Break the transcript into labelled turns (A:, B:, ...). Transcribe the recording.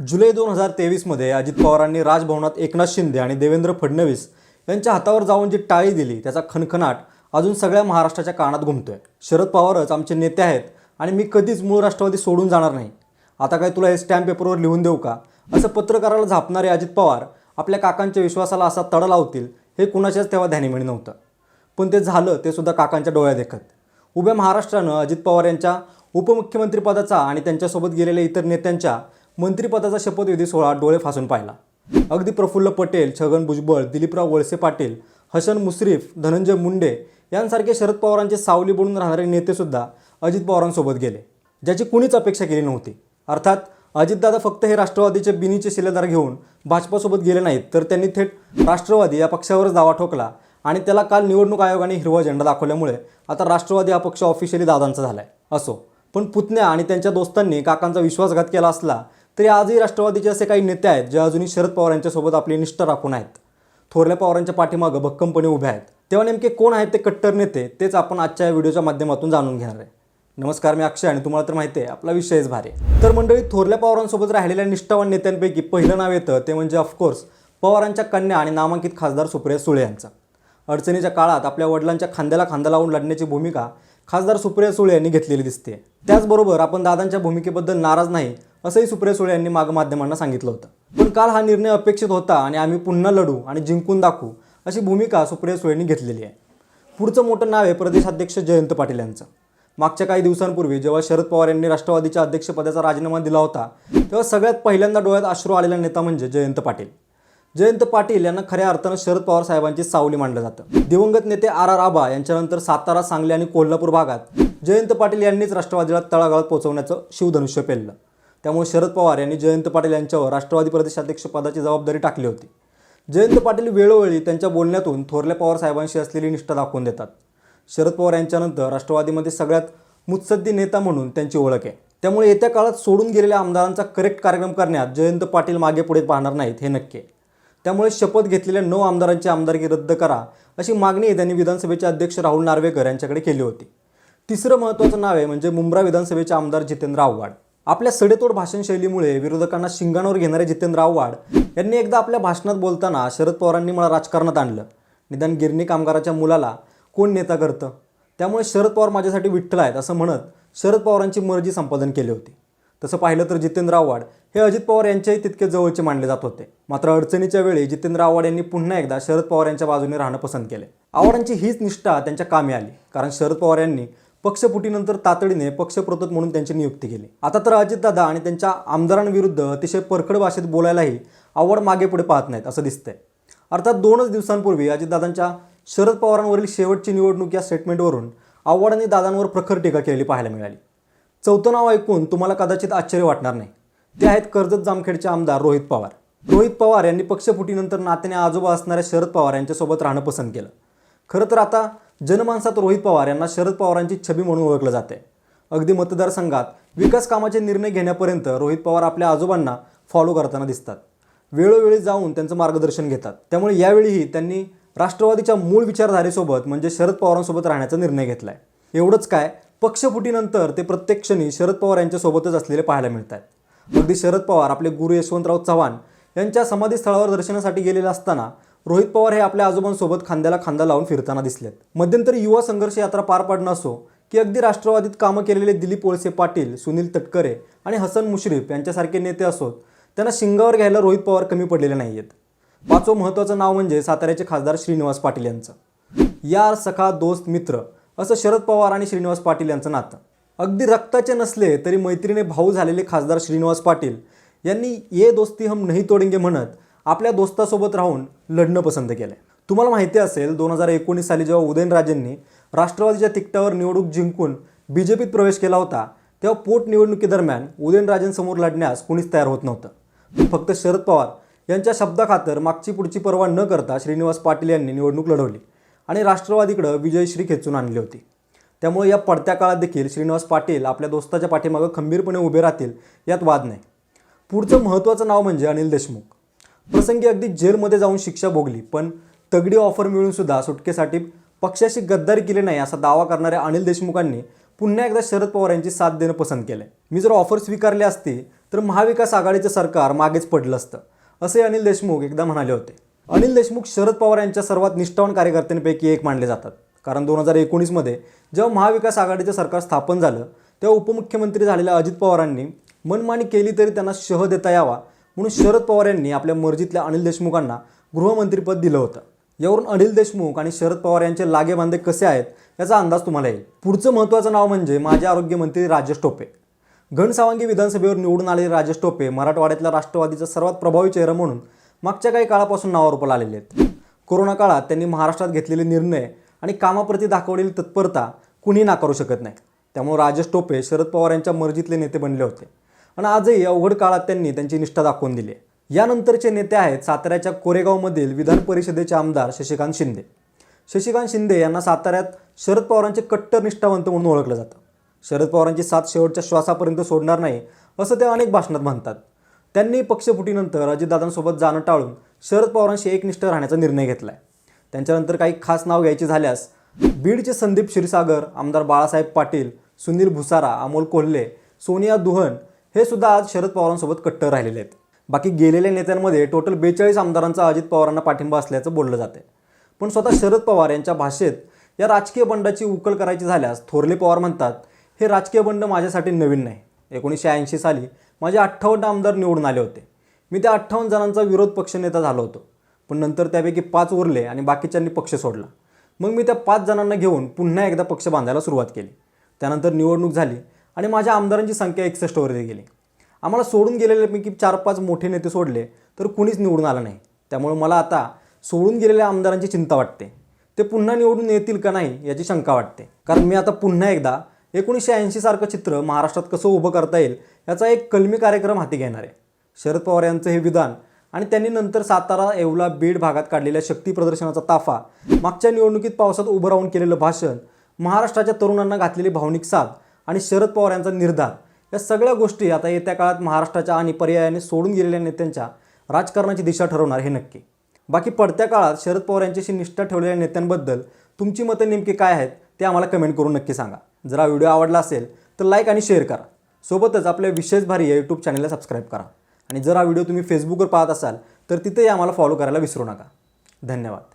A: जुलै दोन हजार तेवीसमध्ये अजित पवारांनी राजभवनात एकनाथ शिंदे आणि देवेंद्र फडणवीस यांच्या हातावर जाऊन जी टाळी दिली त्याचा खणखणाट अजून सगळ्या महाराष्ट्राच्या कानात घुमतोय. शरद पवारच आमचे नेते आहेत आणि मी कधीच मूळ राष्ट्रवादी सोडून जाणार नाही. आता काय तुला हे स्टॅम्प पेपरवर लिहून देऊ का? असं पत्रकाराला झापणारे अजित पवार आपल्या काकांच्या विश्वासाला असा तडा लावतील हे कुणाच्याच तेव्हा ध्यानी नव्हतं. पण ते झालं ते सुद्धा काकांच्या डोळ्या देखत उभ्या महाराष्ट्रानं अजित पवार यांच्या उपमुख्यमंत्रीपदाचा आणि त्यांच्यासोबत गेलेल्या इतर नेत्यांच्या मंत्रिपदाचा शपथविधी सोहळा डोळे फासून पाहिला. अगदी प्रफुल्ल पटेल छगन भुजबळ दिलीपराव वळसे पाटील हसन मुश्रीफ धनंजय मुंडे यांसारखे शरद पवारांचे सावली बनून राहणारे नेतेसुद्धा अजित पवारांसोबत गेले ज्याची कुणीच अपेक्षा केली नव्हती. अर्थात अजितदादा फक्त हे राष्ट्रवादीचे बिनीचे शिलेदार घेऊन भाजपासोबत गेले नाहीत तर त्यांनी थेट राष्ट्रवादी या पक्षावरच दावा ठोकला आणि त्याला काल निवडणूक आयोगाने हिरवा झेंडा दाखवल्यामुळे आता राष्ट्रवादी हा पक्ष ऑफिशियली दादांचा आहे असो. पण पुतण्या आणि त्यांच्या दोस्तांनी काकांचा विश्वासघात केला असला तरी आजही राष्ट्रवादीचे असे काही नेते आहेत जे अजूनही शरद पवार यांच्यासोबत आपली निष्ठा राखून आहेत. थोरल्या पवारांच्या पाठीमागं भक्कमपणे उभे आहेत. तेव्हा नेमके कोण आहेत ते कट्टर नेते तेच आपण आजच्या या व्हिडिओच्या माध्यमातून जाणून घेणार आहे. नमस्कार मी अक्षय आणि तुम्हाला तर माहिती आहे आपला विषयच भारी आहे. तर मंडळी थोरल्या पवारांसोबत राहिलेल्या निष्ठावान नेत्यांपैकी पहिलं नाव येतं ते म्हणजे ऑफकोर्स पवारांच्या कन्या आणि नामांकित खासदार सुप्रिया सुळे यांचं. अडचणीच्या काळात आपल्या वडिलांच्या खांद्याला खांदा लावून लढण्याची भूमिका खासदार सुप्रिया सुळे यांनी घेतलेली दिसते त्याचबरोबर आपण दादांच्या भूमिकेबद्दल नाराज नाही असंही सुप्रिया सुळे यांनी माग माध्यमांना सांगितलं होतं. पण काल हा निर्णय अपेक्षित होता आणि आम्ही पुन्हा लढू आणि जिंकून दाखवू अशी भूमिका सुप्रिया सुळेंनी घेतलेली आहे. पुढचं मोठं नाव आहे प्रदेशाध्यक्ष जयंत पाटील यांचं. मागच्या काही दिवसांपूर्वी जेव्हा शरद पवार यांनी राष्ट्रवादीच्या अध्यक्षपदाचा राजीनामा दिला होता तेव्हा सगळ्यात पहिल्यांदा डोळ्यात अश्रू आलेला नेता म्हणजे जयंत पाटील. जयंत पाटील यांना खऱ्या अर्थानं शरद पवार साहेबांची सावली मानलं जातं. दिवंगत नेते आर आर आबा यांच्यानंतर सातारा सांगली आणि कोल्हापूर भागात जयंत पाटील यांनीच राष्ट्रवादीला तळागाळात पोहोचवण्याचं शिवधनुष्य पेललं. त्यामुळे शरद पवार यांनी जयंत पाटील यांच्यावर राष्ट्रवादी प्रदेशाध्यक्ष पदाची जबाबदारी टाकली होती. जयंत पाटील वेळोवेळी त्यांच्या बोलण्यातून थोरल्या पवार साहेबांशी असलेली निष्ठा दाखवून देतात. शरद पवार यांच्यानंतर राष्ट्रवादीमध्ये सगळ्यात मुत्सद्दी नेता म्हणून त्यांची ओळख आहे. त्यामुळे येत्या काळात सोडून गेलेल्या आमदारांचा करेक्ट कार्यक्रम करण्यात जयंत पाटील मागे पुढे पाहणार नाहीत हे नक्की आहे. त्यामुळे शपथ घेतलेल्या नऊ आमदारांची आमदारकी रद्द करा अशी मागणी त्यांनी विधानसभेचे अध्यक्ष राहुल नार्वेकर यांच्याकडे केली होती. तिसरं महत्त्वाचं नाव आहे म्हणजे मुंब्रा विधानसभेचे आमदार जितेंद्र आव्हाड. आपल्या सडेतोड भाषणशैलीमुळे विरोधकांना शिंगाणवर घेणारे जितेंद्र आव्हाड यांनी एकदा आपल्या भाषणात बोलताना शरद पवारांनी मला राजकारणात आणलं. निदान गिरणी कामगाराच्या मुलाला कोण नेता करतं? त्यामुळे शरद पवार माझ्यासाठी विठ्ठल आहेत असं म्हणत शरद पवारांची मर्जी संपादन केली होती. तसं पाहिलं तर जितेंद्र आव्हाड हे अजित पवार यांच्याही तितके जवळचे मानले जात होते. मात्र अडचणीच्या वेळी जितेंद्र आव्हाड यांनी पुन्हा एकदा शरद पवार यांच्या बाजूने राहणं पसंत केले. आव्हाडांची हीच निष्ठा त्यांच्या कामी आली. कारण शरद पवार यांनी पक्षफुटीनंतर तातडीने पक्षप्रतोत म्हणून त्यांची नियुक्ती केली. आता तर अजितदादा आणि त्यांच्या आमदारांविरुद्ध अतिशय परखड भाषेत बोलायलाही आव्हाड मागे पुढे पाहत नाहीत असं दिसतंय. अर्थात दोनच दिवसांपूर्वी अजितदादांच्या शरद पवारांवरील शेवटची निवडणूक या स्टेटमेंटवरून आव्हाडांनी दादांवर प्रखर टीका केलेली पाहायला मिळाली. चौथं नाव ऐकून तुम्हाला कदाचित आश्चर्य वाटणार नाही. ते आहेत कर्जत जामखेडचे आमदार रोहित पवार. रोहित पवार यांनी पक्षफुटीनंतर नात्याने आजोबा असणाऱ्या शरद पवार यांच्यासोबत राहणं पसंत केलं. खरं तर आता जनमानसात रोहित पवार यांना शरद पवारांची छबी म्हणून ओळखलं जाते. अगदी मतदारसंघात विकास कामाचे निर्णय घेण्यापर्यंत रोहित पवार आपल्या आजोबांना फॉलो करताना दिसतात. वेळोवेळी जाऊन त्यांचं मार्गदर्शन घेतात. त्यामुळे यावेळीही त्यांनी राष्ट्रवादीच्या मूळ विचारधारेसोबत म्हणजे शरद पवारांसोबत राहण्याचा निर्णय घेतलाय. एवढंच काय पक्षफुटीनंतर ते प्रत्येक क्षणी शरद पवार यांच्यासोबतच असलेले पाहायला मिळत आहेत अगदी शरद पवार आपले गुरु यशवंतराव चव्हाण यांच्या समाधीस्थळावर दर्शनासाठी गेलेले असताना रोहित पवार हे आपल्या आजोबांसोबत खांद्याला खांदा लावून फिरताना दिसलेत. मध्यंतरी युवा संघर्ष यात्रा पार पाडणं असो की अगदी राष्ट्रवादीत कामं केलेले दिलीप वळसे पाटील सुनील तटकरे आणि हसन मुश्रीफ यांच्यासारखे नेते असोत त्यांना शिंगावर घ्यायला रोहित पवार कमी पडलेले नाही आहेत पाचवं महत्त्वाचं नाव म्हणजे साताऱ्याचे खासदार श्रीनिवास पाटील यांचं. यार सखा दोस्त मित्र असं शरद पवार आणि श्रीनिवास पाटील यांचं नातं. अगदी रक्ताचे नसले तरी मैत्रीने भाऊ झालेले खासदार श्रीनिवास पाटील यांनी ये दोस्ती हम नहीं तोडेंगे म्हणत आपल्या दोस्तासोबत राहून लढणं पसंत केलं तुम्हाला माहिती असेल दोन हजार एकोणीस साली जेव्हा उदयनराजेंनी राष्ट्रवादीच्या तिकटावर निवडणूक जिंकून बी जे पीत प्रवेश केला होता तेव्हा पोटनिवडणुकीदरम्यान उदयनराजेंसमोर लढण्यास कुणीच तयार होत नव्हतं. फक्त शरद पवार यांच्या शब्दाखातर मागची पुढची पर्वा न करता श्रीनिवास पाटील यांनी निवडणूक लढवली आणि राष्ट्रवादीकडं विजयश्री खेचून आणली होती. त्यामुळे या पडत्या काळात देखील श्रीनिवास पाटील आपल्या दोस्ताच्या पाठीमागं खंबीरपणे उभे राहतील यात वाद नाही. पुढचं महत्त्वाचं नाव म्हणजे अनिल देशमुख. प्रसंगी अगदी जेलमध्ये जाऊन शिक्षा भोगली पण तगडी ऑफर मिळून सुद्धा सुटकेसाठी पक्षाशी गद्दारी केली नाही असा दावा करणाऱ्या अनिल देशमुखांनी पुन्हा एकदा शरद पवार यांची साथ देणं पसंत केलं मी जर ऑफर स्वीकारली असती तर महाविकास आघाडीचं सरकार मागेच पडलं असतं असे अनिल देशमुख एकदा म्हणाले होते. अनिल देशमुख शरद पवार यांच्या सर्वात निष्ठावान कार्यकर्त्यांपैकी एक मानले जातात. कारण दोन हजार एकोणीसमध्ये जेव्हा महाविकास आघाडीचं सरकार स्थापन झालं तेव्हा उपमुख्यमंत्री झालेल्या अजित पवारांनी मनमानी केली तरी त्यांना शह देता यावा म्हणून शरद पवार यांनी आपल्या मर्जीतल्या अनिल देशमुखांना गृहमंत्रीपद दिलं होतं. यावरून अनिल देशमुख आणि शरद पवार यांचे लागेबांधे कसे आहेत याचा अंदाज तुम्हाला येईल. पुढचं महत्त्वाचं नाव म्हणजे माजी आरोग्यमंत्री राजेश टोपे. घनसावंगी विधानसभेवर निवडून आलेले राजेश टोपे मराठवाड्यातल्या राष्ट्रवादीचा सर्वात प्रभावी चेहरा म्हणून मागच्या काही काळापासून नावारूपाला आलेले आहेत. कोरोना काळात त्यांनी महाराष्ट्रात घेतलेले निर्णय आणि कामाप्रती दाखवलेली तत्परता कुणी नाकारू शकत नाही. त्यामुळे राजेश टोपे शरद पवार यांच्या मर्जीतले नेते बनले होते. आणि आजही अवघड काळात त्यांनी त्यांची निष्ठा दाखवून दिली आहे. यानंतरचे नेते आहेत साताऱ्याच्या कोरेगावमधील विधान परिषदेचे आमदार शशिकांत शिंदे. शशिकांत शिंदे यांना साताऱ्यात शरद पवारांचे कट्टर निष्ठावंत म्हणून ओळखलं जातं. शरद पवारांची साथ शेवटच्या श्वासापर्यंत सोडणार नाही असं ते अनेक भाषणात म्हणतात. त्यांनी पक्षफुटीनंतर अजितदादांसोबत जाणं टाळून शरद पवारांशी एकनिष्ठ राहण्याचा निर्णय घेतला आहे त्यांच्यानंतर काही खास नाव घ्यायची झाल्यास बीडचे संदीप क्षीरसागर आमदार बाळासाहेब पाटील सुनील भुसारा अमोल कोल्हे सोनिया दुहन हे सुद्धा आज शरद पवारांसोबत कट्टर राहिलेले आहेत. बाकी गेलेल्या नेत्यांमध्ये टोटल बेचाळीस आमदारांचा अजित पवारांना पाठिंबा असल्याचं बोललं जाते पण स्वतः शरद पवार यांच्या भाषेत या राजकीय बंडाची उकल करायची झाल्यास थोरले पवार म्हणतात हे राजकीय बंड माझ्यासाठी नवीन नाही. एकोणीसशे ऐंशी साली माझे अठ्ठावन्न आमदार निवडून आले होते. मी त्या अठ्ठावन्न जणांचा विरोध पक्षनेता झालो होतो. पण नंतर त्यापैकी पाच उरले आणि बाकीच्यांनी पक्ष सोडला. मग मी त्या पाच जणांना घेऊन पुन्हा एकदा पक्ष बांधायला सुरुवात केली. त्यानंतर निवडणूक झाली. आणि माझ्या आमदारांची संख्या एकसष्टवरती गेली. आम्हाला सोडून गेलेल्यापैकी चार पाच मोठे नेते सोडले तर कुणीच निवडून आलं नाही. त्यामुळे मला आता सोडून गेलेल्या आमदारांची चिंता वाटते. ते पुन्हा निवडून येतील का नाही याची शंका वाटते. कारण मी आता पुन्हा एकदा एकोणीसशे ऐंशी सारखं चित्र महाराष्ट्रात कसं उभं करता येईल याचा एक कलमी कार्यक्रम हाती घेणार आहे. शरद पवार यांचं हे विधान आणि त्यांनी नंतर सातारा येवला बीड भागात काढलेल्या शक्ती प्रदर्शनाचा ताफा मागच्या निवडणुकीत पावसात उभं राहून केलेलं भाषण महाराष्ट्राच्या तरुणांना घातलेली भावनिक साथ आणि शरद पवार यांचा निर्धार. या सगळ्या गोष्टी आता येत्या काळात महाराष्ट्राच्या आणि पर्यायाने सोडून गेलेल्या नेत्यांच्या राजकारणाची दिशा ठरवणार हे नक्की. बाकी पडत्या काळात शरद पवार यांच्याशी निष्ठा ठेवलेल्या नेत्यांबद्दल तुमची मतं नेमकी काय आहेत ते आम्हाला कमेंट करून नक्की सांगा. जर हा व्हिडिओ आवडला असेल तर लाईक आणि शेअर करा. सोबतच आपल्या विशेष भारी या यूट्यूब चॅनलला सबस्क्राईब करा. आणि जर हा व्हिडिओ तुम्ही फेसबुकवर पाहत असाल तर तिथेही आम्हाला फॉलो करायला विसरू नका. धन्यवाद.